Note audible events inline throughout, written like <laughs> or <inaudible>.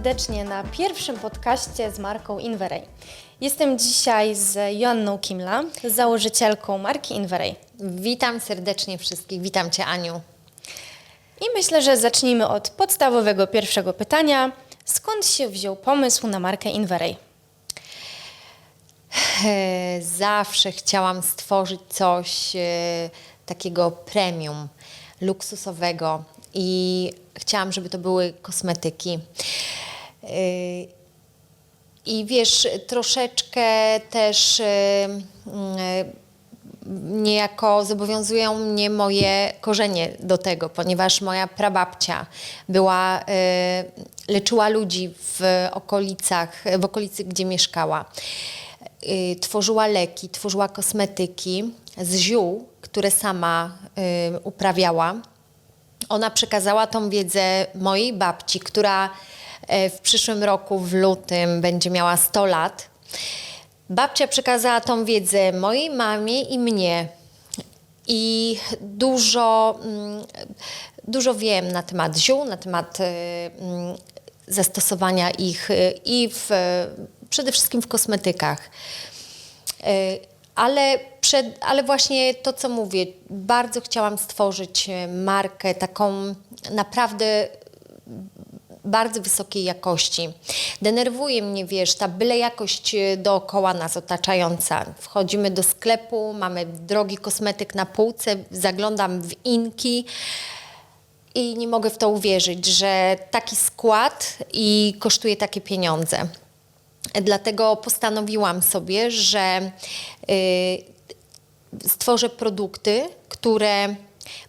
serdecznie na pierwszym podcaście z marką Inveray. Jestem dzisiaj z Joanną Kimla, założycielką marki Inveray. Witam serdecznie wszystkich. Witam Cię, Aniu. I myślę, że zacznijmy od podstawowego pierwszego pytania. Skąd się wziął pomysł na markę Inveray? <sighs> Zawsze chciałam stworzyć coś e, takiego premium, luksusowego i chciałam, żeby to były kosmetyki. E, I wiesz, troszeczkę też e, mm, niejako zobowiązują mnie moje korzenie do tego, ponieważ moja prababcia była, e, leczyła ludzi w okolicach, w okolicy, gdzie mieszkała. Tworzyła leki, tworzyła kosmetyki z ziół, które sama uprawiała. Ona przekazała tą wiedzę mojej babci, która w przyszłym roku, w lutym, będzie miała 100 lat. Babcia przekazała tą wiedzę mojej mamie i mnie. I dużo, mm, dużo wiem na temat ziół, na temat y, mm, zastosowania ich y, i w, przede wszystkim w kosmetykach. Ale, przed, ale właśnie to, co mówię, bardzo chciałam stworzyć markę taką naprawdę bardzo wysokiej jakości. Denerwuje mnie, wiesz, ta byle jakość y, dookoła nas otaczająca. Wchodzimy do sklepu, mamy drogi kosmetyk na półce, zaglądam w inki i nie mogę w to uwierzyć, że taki skład i kosztuje takie pieniądze. Dlatego postanowiłam sobie, że y, stworzę produkty, które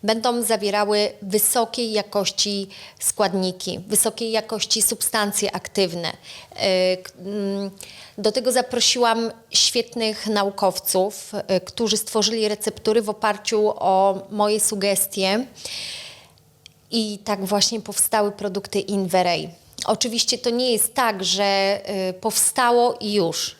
będą zawierały wysokiej jakości składniki, wysokiej jakości substancje aktywne. Y, mm, Do tego zaprosiłam świetnych naukowców, y, którzy stworzyli receptury w oparciu o moje sugestie. I tak właśnie powstały produkty Inveray. Oczywiście to nie jest tak, że y, powstało i już.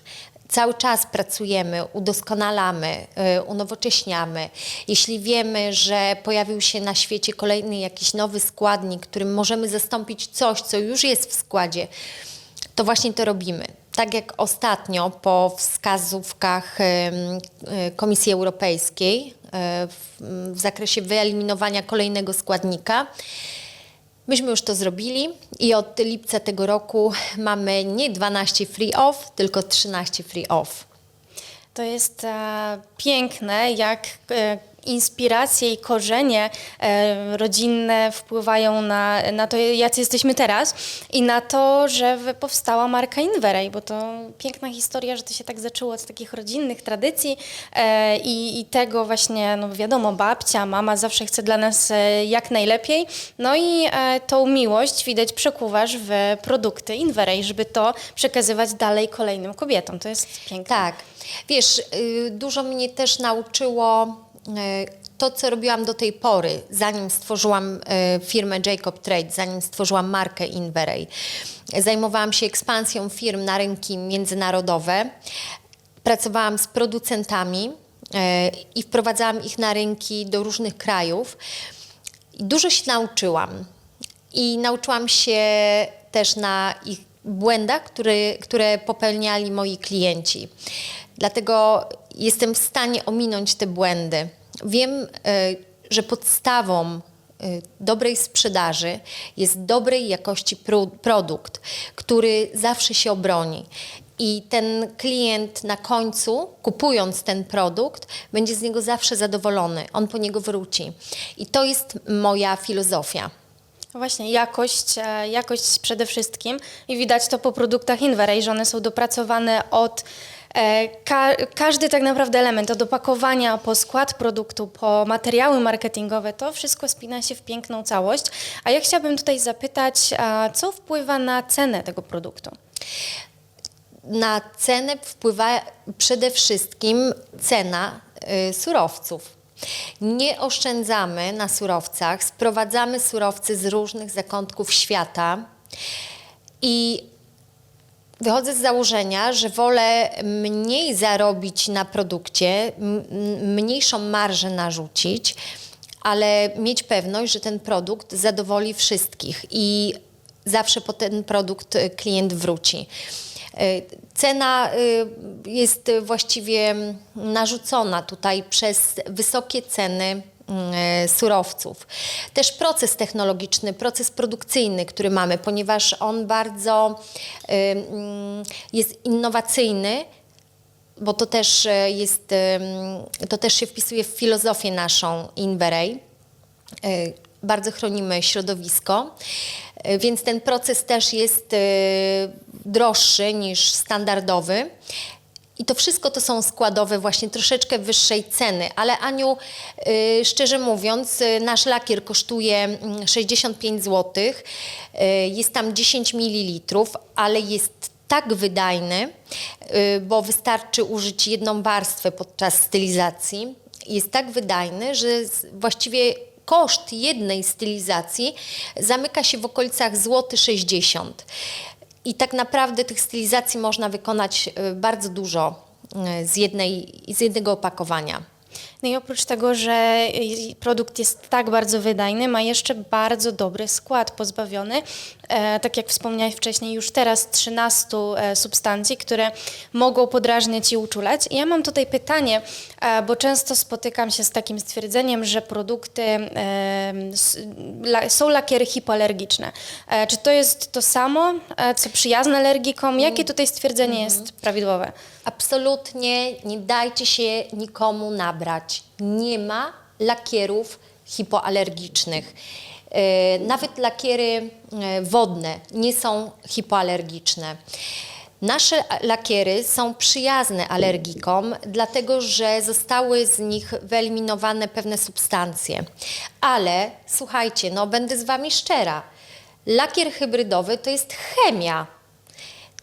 Cały czas pracujemy, udoskonalamy, y, unowocześniamy. Jeśli wiemy, że pojawił się na świecie kolejny jakiś nowy składnik, którym możemy zastąpić coś, co już jest w składzie, to właśnie to robimy. Tak jak ostatnio po wskazówkach em, y, Komisji Europejskiej y, w zakresie wyeliminowania kolejnego składnika, myśmy już to zrobili i od lipca tego roku mamy nie 12 free off, tylko 13 free off. To jest e, piękne, jak e, inspiracje i korzenie e, rodzinne wpływają na, na to, jacy jesteśmy teraz i na to, że powstała marka Inveray, bo to piękna historia, że to się tak zaczęło od takich rodzinnych tradycji e, i, i tego właśnie, no wiadomo, babcia, mama zawsze chce dla nas e, jak najlepiej, no i tą miłość widać przekuwasz w produkty Inveray, żeby to przekazywać dalej kolejnym kobietom. To jest piękne. Tak. Wiesz, y, dużo mnie też nauczyło to, co robiłam do tej pory, zanim stworzyłam y, firmę Jacob Trade, zanim stworzyłam markę Inveray. Zajmowałam się ekspansją firm na rynki międzynarodowe. Pracowałam z producentami y, i wprowadzałam ich na rynki do różnych krajów. Dużo się nauczyłam. I nauczyłam się też na ich błędach, które popełniali moi klienci. Dlatego jestem w stanie ominąć te błędy. Wiem, y, że podstawą y, dobrej sprzedaży jest dobrej jakości pro, produkt, który zawsze się obroni. I ten klient na końcu, kupując ten produkt, będzie z niego zawsze zadowolony. On po niego wróci. I to jest moja filozofia. Właśnie, jakość, e, jakość przede wszystkim i widać to po produktach Inveray, że one są dopracowane od e, ka każdy tak naprawdę element, od opakowania po skład produktu, po materiały marketingowe, to wszystko spina się w piękną całość. A ja chciałabym tutaj zapytać, co wpływa na cenę tego produktu? Na cenę wpływa przede wszystkim cena y, surowców. Nie oszczędzamy na surowcach, sprowadzamy surowce z różnych zakątków świata i wychodzę z założenia, że wolę mniej zarobić na produkcie, mniejszą marżę narzucić, ale mieć pewność, że ten produkt zadowoli wszystkich. I zawsze po ten produkt y, klient wróci. Y, Cena y, jest właściwie narzucona tutaj przez wysokie ceny surowców. Też proces technologiczny, proces produkcyjny, który mamy, ponieważ on bardzo y, mm, jest innowacyjny, bo to też e, jest, em, to też się wpisuje w filozofię naszą Inveray. E, Bardzo chronimy środowisko, e, więc ten proces też jest e, droższy niż standardowy. I to wszystko to są składowe właśnie troszeczkę wyższej ceny, ale Aniu, y, szczerze mówiąc, y, nasz lakier kosztuje mm, 65 zł, y, jest tam 10 ml, ale jest tak wydajny, bo wystarczy użyć jedną warstwę podczas stylizacji. Jest tak wydajny, że właściwie koszt jednej stylizacji zamyka się w okolicach złoty 60. I tak naprawdę tych stylizacji można wykonać y, bardzo dużo y, z, jednej, z jednego opakowania. No i oprócz tego, że produkt jest tak bardzo wydajny, ma jeszcze bardzo dobry skład, pozbawiony, e, tak jak wspomniałeś wcześniej, już teraz 13 e, substancji, które mogą podrażniać i uczulać. I ja mam tutaj pytanie, e, bo często spotykam się z takim stwierdzeniem, że produkty są lakiery hipoalergiczne. Czy to jest to samo, co przyjazne alergikom? Jakie tutaj stwierdzenie jest prawidłowe? Absolutnie nie dajcie się nikomu nabrać. Nie ma lakierów hipoalergicznych. E, Nawet lakiery e, wodne nie są hipoalergiczne. Nasze lakiery są przyjazne alergikom, dlatego że zostały z nich wyeliminowane pewne substancje. Ale słuchajcie, no będę z Wami szczera. Lakier hybrydowy to jest chemia.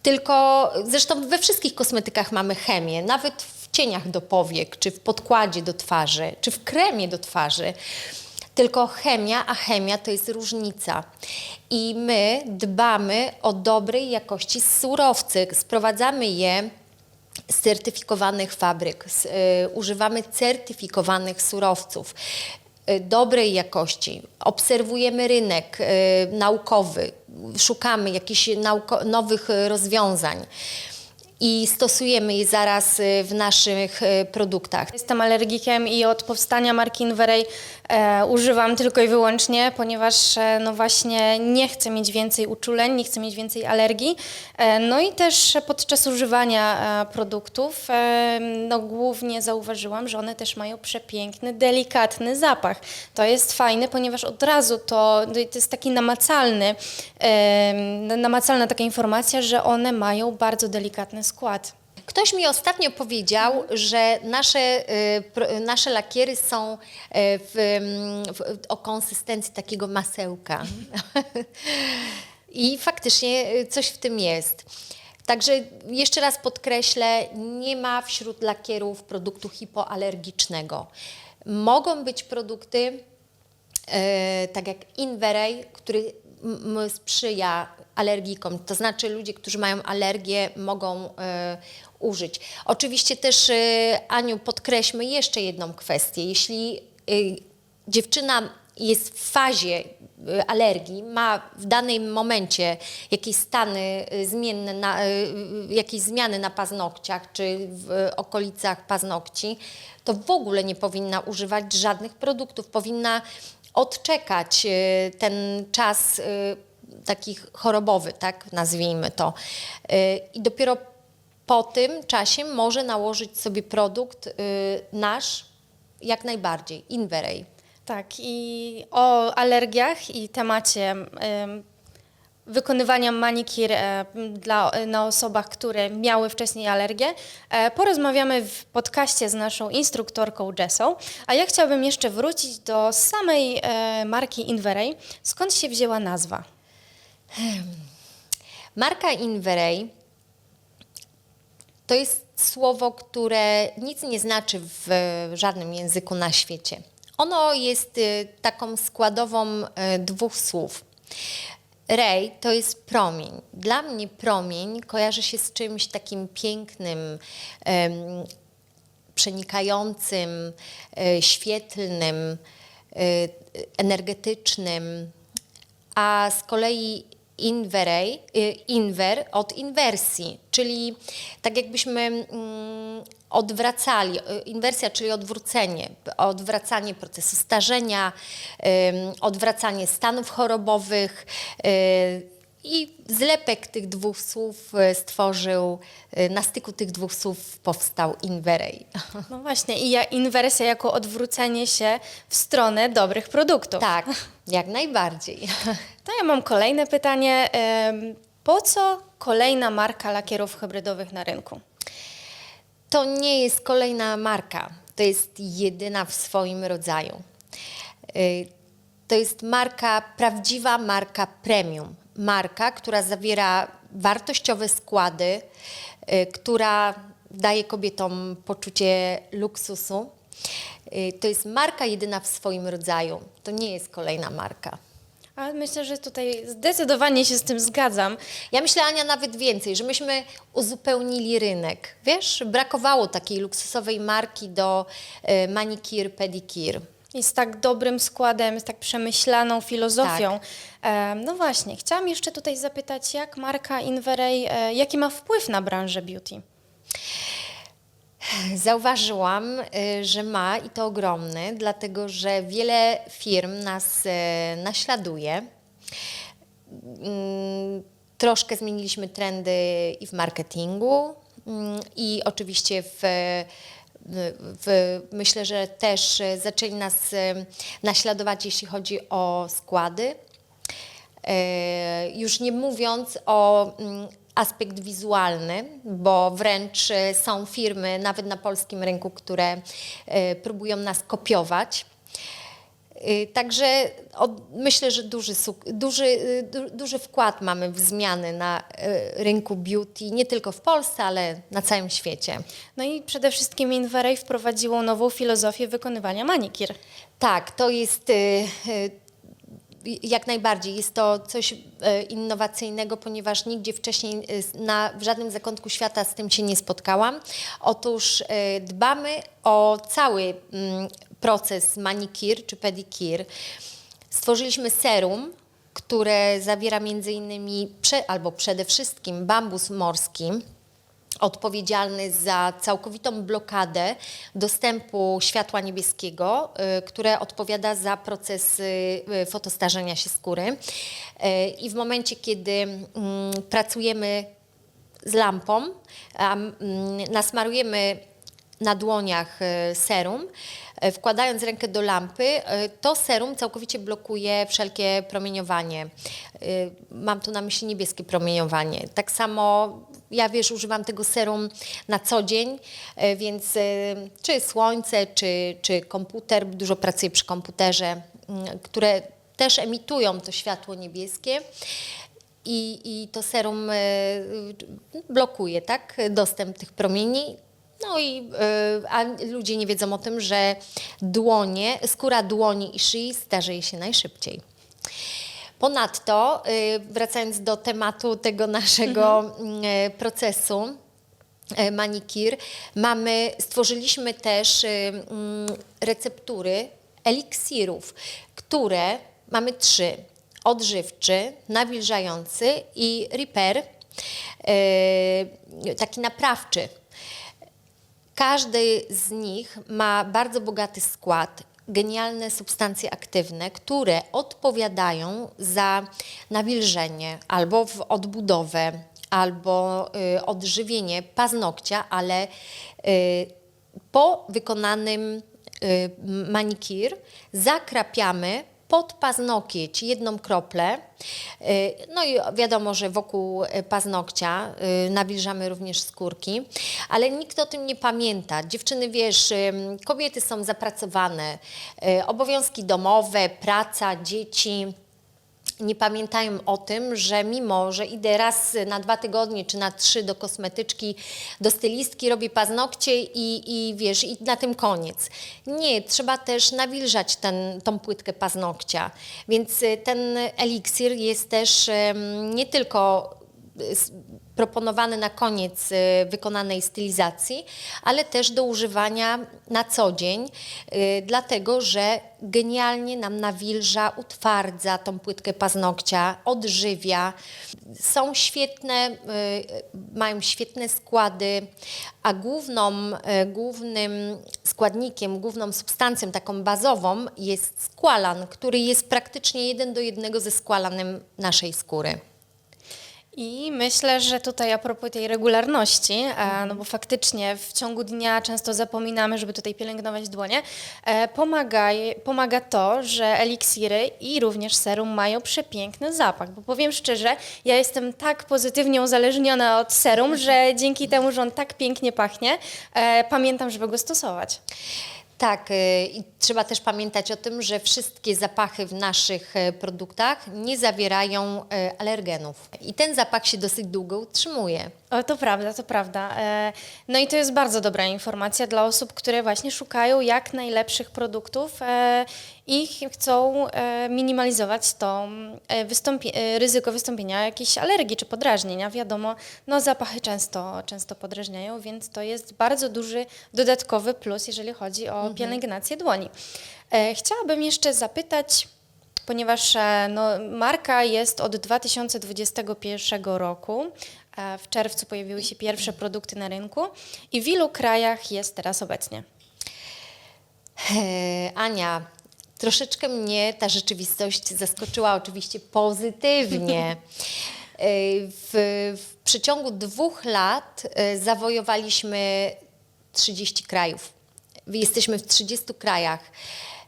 Tylko zresztą we wszystkich kosmetykach mamy chemię, nawet w cieniach do powiek, czy w podkładzie do twarzy, czy w kremie do twarzy. Tylko chemia, a chemia to jest różnica. I my dbamy o dobrej jakości surowce, sprowadzamy je z certyfikowanych fabryk, z, y, używamy certyfikowanych surowców y, dobrej jakości. Obserwujemy rynek y, naukowy, szukamy jakichś nowych y, rozwiązań i stosujemy je zaraz y, w naszych y, produktach. Jestem alergikiem i od powstania marki Inveray e, używam tylko i wyłącznie, ponieważ e, no właśnie nie chcę mieć więcej uczuleń, nie chcę mieć więcej alergii. E, no i też podczas używania e, produktów e, no głównie zauważyłam, że one też mają przepiękny, delikatny zapach. To jest fajne, ponieważ od razu to, to jest taki namacalny, e, namacalna taka informacja, że one mają bardzo delikatny skład. Ktoś mi ostatnio powiedział, że nasze, y, nasze lakiery są y, w, mm, w, o konsystencji takiego masełka. I faktycznie y, coś w tym jest. Także jeszcze raz podkreślę, nie ma wśród lakierów produktu hipoalergicznego. Mogą być produkty, tak jak Inveray, który sprzyja alergikom, to znaczy ludzie, którzy mają alergię mogą e, użyć. Oczywiście też, e, Aniu, podkreślmy jeszcze jedną kwestię. Jeśli e, dziewczyna jest w fazie alergii, ma w danym momencie jakieś stany zmienne, na, jakieś zmiany na paznokciach czy w okolicach paznokci, to w ogóle nie powinna używać żadnych produktów. Powinna odczekać e, ten czas e, taki chorobowy, tak nazwijmy to. E, I dopiero po tym czasie może nałożyć sobie produkt nasz jak najbardziej, Inveray. Tak, i o alergiach i temacie em, wykonywania manikir e, dla, na osobach, które miały wcześniej alergię, e, porozmawiamy w podcaście z naszą instruktorką Jessą. A ja chciałabym jeszcze wrócić do samej e, marki Inveray. Skąd się wzięła nazwa? Marka Inveray to jest słowo, które nic nie znaczy w żadnym języku na świecie. Ono jest y, taką składową y, dwóch słów. Ray to jest promień. Dla mnie promień kojarzy się z czymś takim pięknym, przenikającym, e, świetlnym, e, energetycznym, a z kolei inverej, y, inver od inwersji, czyli tak jakbyśmy mm, odwracali, y, inwersja, czyli odwrócenie, odwracanie procesu starzenia, odwracanie stanów chorobowych y, i zlepek tych dwóch słów y, stworzył, y, na styku tych dwóch słów powstał inverej. <laughs> No właśnie, i ja, inwersja jako odwrócenie się w stronę dobrych produktów. Tak, jak najbardziej. <laughs> To ja mam kolejne pytanie. Po co kolejna marka lakierów hybrydowych na rynku? To nie jest kolejna marka, to jest jedyna w swoim rodzaju. Y, To jest marka, prawdziwa marka premium. Marka, która zawiera wartościowe składy, y, która daje kobietom poczucie luksusu. Y, To jest marka jedyna w swoim rodzaju. To nie jest kolejna marka. A myślę, że tutaj zdecydowanie się z tym zgadzam. Ja myślę, Ania, nawet więcej, że myśmy uzupełnili rynek. Wiesz, brakowało takiej luksusowej marki do y, manikir, pedikir. Z tak dobrym składem, z tak przemyślaną filozofią. Em, No właśnie, chciałam jeszcze tutaj zapytać, jak marka Inveray, e, jaki ma wpływ na branżę beauty? Zauważyłam, y, że ma i to ogromny, dlatego że wiele firm nas y, naśladuje. Mm, Troszkę zmieniliśmy trendy i w marketingu, mm, i oczywiście w, myślę, że też y, zaczęli nas y, naśladować, jeśli chodzi o składy. E, Już nie mówiąc o mm, aspekt wizualny, bo wręcz e, są firmy, nawet na polskim rynku, które e, próbują nas kopiować. E, Także myślę, że duży, duży, du, duży wkład mamy w zmiany na e, rynku beauty, nie tylko w Polsce, ale na całym świecie. No i przede wszystkim Inveray wprowadziło nową filozofię wykonywania manikir. Tak, to jest y, y, jak najbardziej. Jest to coś y, innowacyjnego, ponieważ nigdzie wcześniej y, na, w żadnym zakątku świata z tym się nie spotkałam. Otóż y, dbamy o cały mm, proces manikir czy pedikir. Stworzyliśmy serum, które zawiera między innymi prze, albo przede wszystkim bambus morski odpowiedzialny za całkowitą blokadę dostępu światła niebieskiego, y, które odpowiada za proces y, y, fotostarzenia się skóry. I w momencie, kiedy mm, pracujemy z lampą, mm, nasmarujemy na dłoniach serum, wkładając rękę do lampy, y, to serum całkowicie blokuje wszelkie promieniowanie. Y, Mam tu na myśli niebieskie promieniowanie. Tak samo ja wiesz, używam tego serum na co dzień, więc czy słońce, czy, czy komputer, dużo pracuję przy komputerze, y, które też emitują to światło niebieskie i, i to serum blokuje tak, dostęp tych promieni. No i y, a ludzie nie wiedzą o tym, że dłonie, skóra dłoni i szyi starzeje się najszybciej. Ponadto, y, wracając do tematu tego naszego y, procesu, manikir, mamy, stworzyliśmy też mm, receptury eliksirów, które mamy trzy. Odżywczy, nawilżający i repair, taki naprawczy. Każdy z nich ma bardzo bogaty skład, genialne substancje aktywne, które odpowiadają za nawilżenie albo w odbudowę, albo y, odżywienie paznokcia, ale y, po wykonanym y, manikir zakrapiamy pod paznokieć jedną kroplę. Y, No i wiadomo, że wokół y, paznokcia y, nawilżamy również skórki, ale nikt o tym nie pamięta. Dziewczyny, wiesz, kobiety są zapracowane, obowiązki domowe, praca, dzieci nie pamiętają o tym, że mimo, że idę raz na dwa tygodnie czy na trzy do kosmetyczki, do stylistki, robię paznokcie i, i wiesz, i na tym koniec. Nie, trzeba też nawilżać ten, tą płytkę paznokcia. Więc y, ten eliksir jest też nie tylko proponowane na koniec y, wykonanej stylizacji, ale też do używania na co dzień, y, dlatego że genialnie nam nawilża, utwardza tą płytkę paznokcia, odżywia. Są świetne, y, mają świetne składy, a główną, głównym składnikiem, główną substancją taką bazową jest skłalan, który jest praktycznie jeden do jednego ze skłalanem naszej skóry. I myślę, że tutaj a propos tej regularności, e, no bo faktycznie w ciągu dnia często zapominamy, żeby tutaj pielęgnować dłonie, e, pomaga, pomaga to, że eliksiry i również serum mają przepiękny zapach. Bo powiem szczerze, ja jestem tak pozytywnie uzależniona od serum, że dzięki temu, że on tak pięknie pachnie, e, pamiętam, żeby go stosować. Tak, y, trzeba też pamiętać o tym, że wszystkie zapachy w naszych e, produktach nie zawierają e, alergenów. I ten zapach się dosyć długo utrzymuje. O, to prawda, to prawda. E, No i to jest bardzo dobra informacja dla osób, które właśnie szukają jak najlepszych produktów i ch- chcą minimalizować to wystąpi- ryzyko wystąpienia jakiejś alergii czy podrażnienia. Wiadomo, no zapachy często, często podrażniają, więc to jest bardzo duży dodatkowy plus, jeżeli chodzi o pielęgnację dłoni. E, Chciałabym jeszcze zapytać, ponieważ e, no, marka jest od 2021 roku. E, W czerwcu pojawiły się pierwsze produkty na rynku i w ilu krajach jest teraz obecnie? Ania, troszeczkę mnie ta rzeczywistość zaskoczyła oczywiście pozytywnie. <laughs> W, w przeciągu dwóch lat zawojowaliśmy 30 krajów. Jesteśmy w 30 krajach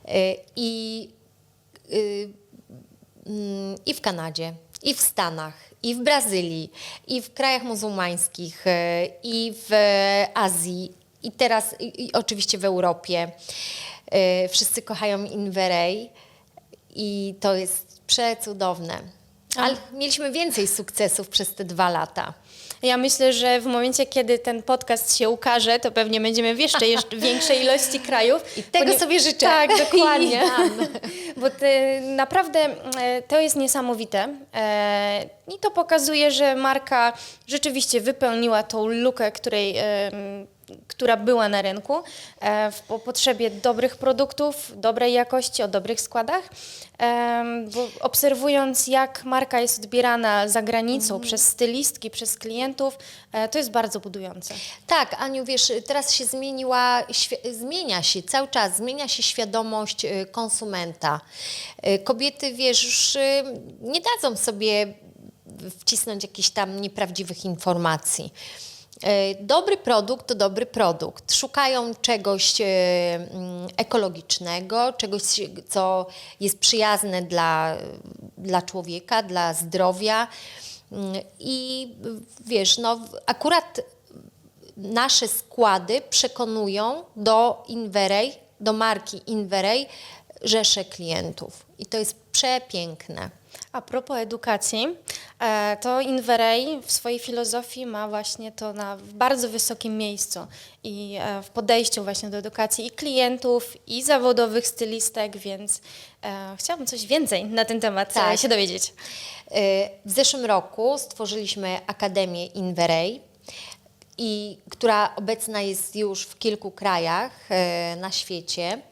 E, i y, mm, i w Kanadzie, i w Stanach, i w Brazylii, i w krajach muzułmańskich, e, i w Azji, i teraz i, oczywiście w Europie. Wszyscy kochają Inverej i to jest przecudowne. Ale mieliśmy więcej sukcesów przez te dwa lata. Ja myślę, że w momencie, kiedy ten podcast się ukaże, to pewnie będziemy w jeszcze, jeszcze <laughs> większej ilości krajów. I tego sobie życzę. Tak, <laughs> dokładnie. <laughs> Bo te, naprawdę e, to jest niesamowite e, i to pokazuje, że marka rzeczywiście wypełniła tą lukę, której, która była na rynku e, w po potrzebie dobrych produktów, dobrej jakości, o dobrych składach. Bo obserwując, jak marka jest odbierana za granicą przez stylistki, przez klientów, e, to jest bardzo budujące. Tak, Aniu, wiesz, teraz się zmieniła, zmienia się cały czas, zmienia się świadomość y, konsumenta. Y, Kobiety, wiesz, już y, nie dadzą sobie wcisnąć jakichś tam nieprawdziwych informacji. Y, Dobry produkt to dobry produkt. Szukają czegoś y, mm, ekologicznego, czegoś, co jest przyjazne dla, dla człowieka, dla zdrowia. Mm, I wiesz, no, akurat nasze składy przekonują do Inverej, do marki Inverej rzesze klientów. I to jest przepiękne. A propos edukacji, e, to Inverej w swojej filozofii ma właśnie to na bardzo wysokim miejscu i e, w podejściu właśnie do edukacji i klientów, i zawodowych stylistek, więc e, chciałabym coś więcej na ten temat Tak. się dowiedzieć. W zeszłym roku stworzyliśmy Akademię Inverej, i która obecna jest już w kilku krajach e, na świecie.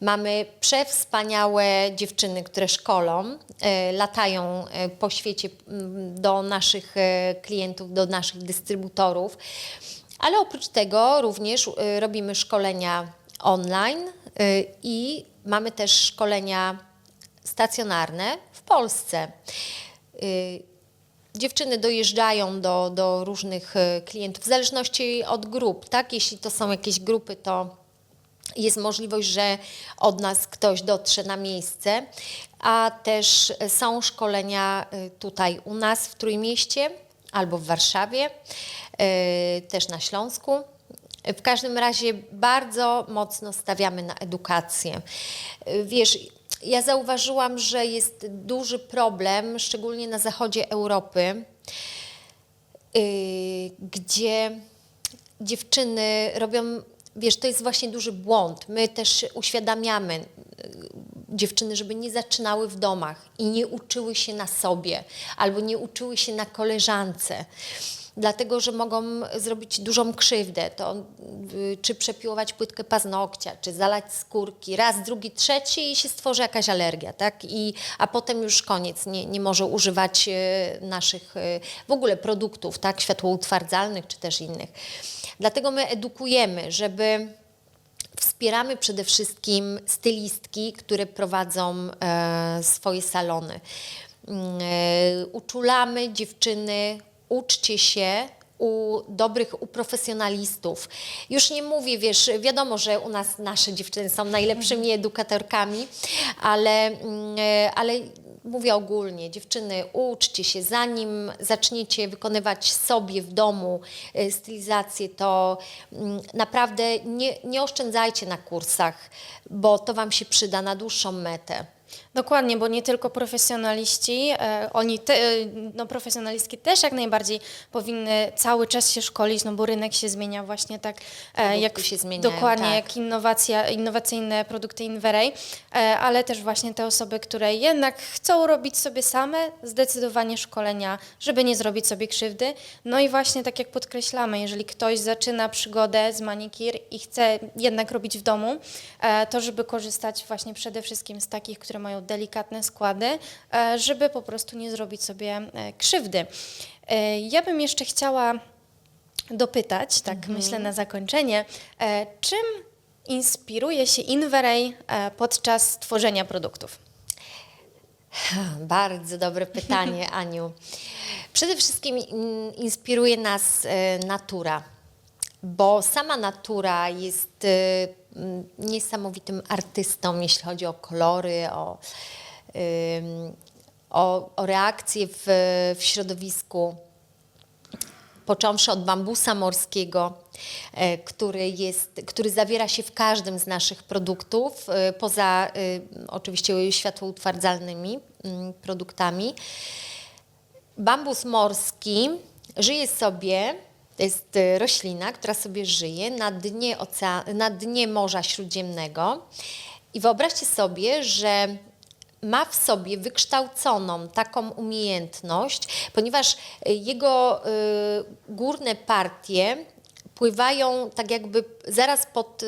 Mamy przewspaniałe dziewczyny, które szkolą, e, latają e, po świecie m, do naszych klientów, do naszych dystrybutorów, ale oprócz tego również robimy szkolenia online i mamy też szkolenia stacjonarne w Polsce. Dziewczyny dojeżdżają do, do różnych e, klientów, w zależności od grup, tak? Jeśli to są jakieś grupy, to jest możliwość, że od nas ktoś dotrze na miejsce, a też są szkolenia e, tutaj u nas w Trójmieście albo w Warszawie, e, też na Śląsku. W każdym razie bardzo mocno stawiamy na edukację. Wiesz, ja zauważyłam, że jest duży problem, szczególnie na zachodzie Europy, y, gdzie dziewczyny robią, wiesz, to jest właśnie duży błąd. My też uświadamiamy, y, dziewczyny, żeby nie zaczynały w domach i nie uczyły się na sobie albo nie uczyły się na koleżance dlatego że mogą zrobić dużą krzywdę. To y, czy przepiłować płytkę paznokcia, czy zalać skórki, raz, drugi, trzeci i się stworzy jakaś alergia, tak? I, a potem już koniec, nie, nie może używać y, naszych y, w ogóle produktów, tak? Światłoutwardzalnych czy też innych. Dlatego my edukujemy, żeby Wspieramy przede wszystkim stylistki, które prowadzą e, swoje salony. Mm, E, uczulamy dziewczyny, uczcie się u dobrych, u profesjonalistów. Już nie mówię, wiesz, wiadomo, że u nas nasze dziewczyny są najlepszymi edukatorkami, ale, mm, e, ale mówię ogólnie, dziewczyny, uczcie się, zanim zaczniecie wykonywać sobie w domu e, stylizację, to mm, naprawdę nie, nie oszczędzajcie na kursach, bo to Wam się przyda na dłuższą metę. Dokładnie, bo nie tylko profesjonaliści, e, oni, te, e, no profesjonalistki też jak najbardziej powinny cały czas się szkolić, no bo rynek się zmienia właśnie tak e, jak się zmieniają, dokładnie tak. jak innowacja, innowacyjne produkty Inverej, e, ale też właśnie te osoby, które jednak chcą robić sobie same, zdecydowanie szkolenia, żeby nie zrobić sobie krzywdy. No i właśnie tak jak podkreślamy, jeżeli ktoś zaczyna przygodę z manikir i chce jednak robić w domu, to żeby korzystać właśnie przede wszystkim z takich, które mają delikatne składy, e, żeby po prostu nie zrobić sobie e, krzywdy. E, Ja bym jeszcze chciała dopytać, tak myślę na zakończenie, czym inspiruje się Inverej e, podczas tworzenia produktów? Bardzo dobre pytanie, <laughs> Aniu. Przede wszystkim in- inspiruje nas natura, bo sama natura jest m, niesamowitym artystą, jeśli chodzi o kolory, o, o, o reakcje w, w środowisku począwszy od bambusa morskiego, e, który, jest, który zawiera się w każdym z naszych produktów, e, poza e, oczywiście światłoutwardzalnymi mm, produktami. Bambus morski żyje sobie, jest e, roślina, która sobie żyje na dnie, ocean, na dnie Morza Śródziemnego. I wyobraźcie sobie, że ma w sobie wykształconą taką umiejętność, ponieważ e, jego e, górne partie pływają tak jakby zaraz pod, e,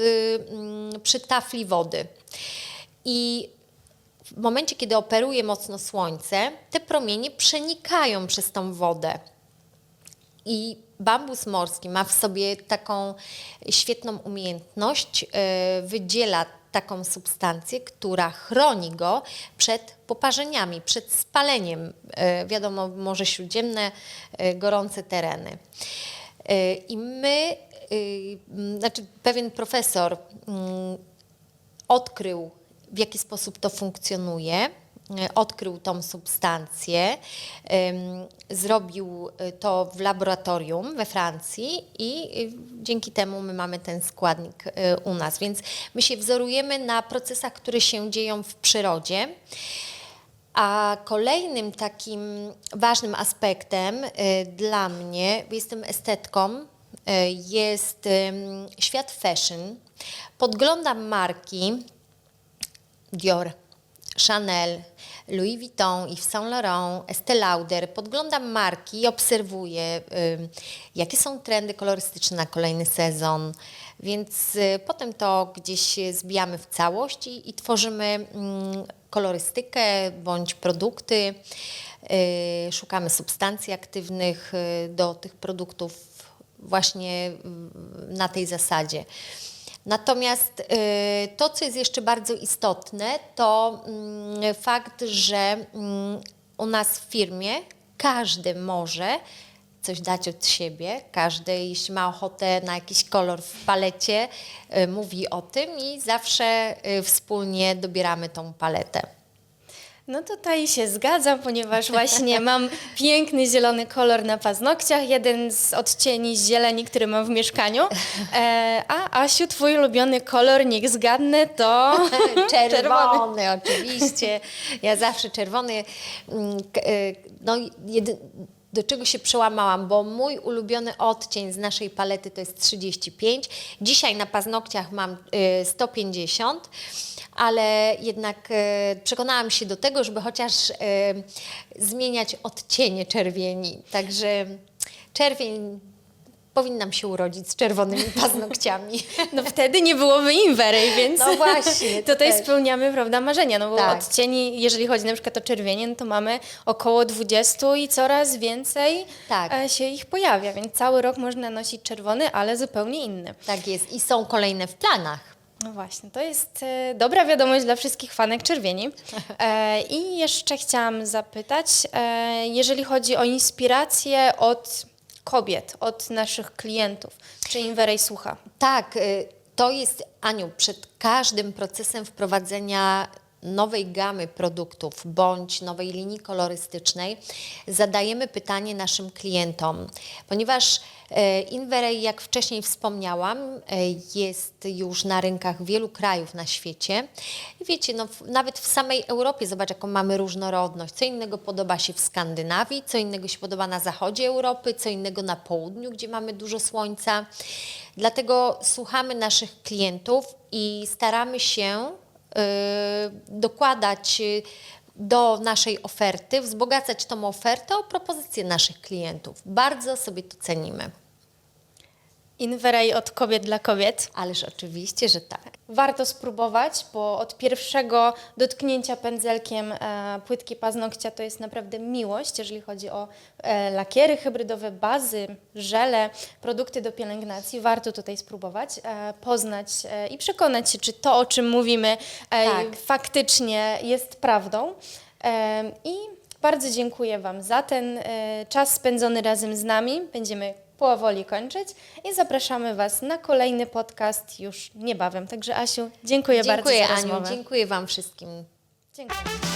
mm, przy tafli wody. I w momencie, kiedy operuje mocno słońce, te promienie przenikają przez tą wodę. I bambus morski ma w sobie taką świetną umiejętność, e, wydziela taką substancję, która chroni go przed poparzeniami, przed spaleniem. E, Wiadomo, Morze Śródziemne, e, gorące tereny. I my, znaczy pewien profesor mm, odkrył, w jaki sposób to funkcjonuje, odkrył tą substancję, zrobił e, to w laboratorium we Francji i e, dzięki temu my mamy ten składnik e, u nas. Więc my się wzorujemy na procesach, które się dzieją w przyrodzie. A kolejnym takim ważnym aspektem dla mnie, bo jestem estetką, jest świat fashion. Podglądam marki Dior, Chanel, Louis Vuitton, Yves Saint Laurent, Estée Lauder. Podglądam marki i obserwuję, ym, jakie są trendy kolorystyczne na kolejny sezon. Więc y, potem to gdzieś zbijamy w całość i, i tworzymy mm, kolorystykę bądź produkty. Y, szukamy substancji aktywnych y, do tych produktów właśnie y, na tej zasadzie. Natomiast y, to, co jest jeszcze bardzo istotne, to mm, fakt, że mm, u nas w firmie każdy może coś dać od siebie. Każdy, jeśli ma ochotę na jakiś kolor w palecie, y, mówi o tym i zawsze y, wspólnie dobieramy tą paletę. No tutaj się zgadzam, ponieważ właśnie mam <laughs> piękny zielony kolor na paznokciach, jeden z odcieni zieleni, który mam w mieszkaniu. E, a Asiu, twój ulubiony kolor, niech zgadnę, to <laughs> Czerwony, oczywiście. Ja zawsze czerwony. mm, y, No, jedy, do czego się przełamałam, bo mój ulubiony odcień z naszej palety to jest 35. Dzisiaj na paznokciach mam y, 150, ale jednak y, przekonałam się do tego, żeby chociaż y, zmieniać odcienie czerwieni. Także czerwień powinnam się urodzić z czerwonymi paznokciami. <laughs> No wtedy nie byłoby Invery, więc No właśnie, <laughs> tutaj też. spełniamy prawda, marzenia, no bo Tak. odcieni, jeżeli chodzi na przykład o czerwienie, no to mamy około 20 i coraz więcej Tak. e, się ich pojawia, więc cały rok można nosić czerwony, ale zupełnie inny. Tak jest i są kolejne w planach. No właśnie, to jest e, dobra wiadomość dla wszystkich fanek czerwieni. E, I jeszcze chciałam zapytać, e, jeżeli chodzi o inspirację od kobiet, od naszych klientów, czy Inverej słucha? Tak, y, to jest, Aniu, przed każdym procesem wprowadzenia nowej gamy produktów bądź nowej linii kolorystycznej zadajemy pytanie naszym klientom, ponieważ Inveray, jak wcześniej wspomniałam, e, jest już na rynkach wielu krajów na świecie. Wiecie, no, nawet w samej Europie, zobacz jaką mamy różnorodność. Co innego podoba się w Skandynawii, co innego się podoba na zachodzie Europy, co innego na południu, gdzie mamy dużo słońca. Dlatego słuchamy naszych klientów i staramy się y, dokładać do naszej oferty, wzbogacać tą ofertę o propozycje naszych klientów. Bardzo sobie to cenimy. Inverej od kobiet dla kobiet. Ależ oczywiście, że tak. Warto spróbować, bo od pierwszego dotknięcia pędzelkiem e, płytki paznokcia to jest naprawdę miłość, jeżeli chodzi o e, lakiery hybrydowe, bazy, żele, produkty do pielęgnacji. Warto tutaj spróbować, e, poznać e, i przekonać się, czy to, o czym mówimy, e, Tak. faktycznie jest prawdą. E, I bardzo dziękuję Wam za ten e, czas spędzony razem z nami. Będziemy powoli kończyć i zapraszamy Was na kolejny podcast już niebawem. Także Asiu, dziękuję, bardzo Dziękuję za Aniu, rozmowę. dziękuję Wam wszystkim. Dziękuję.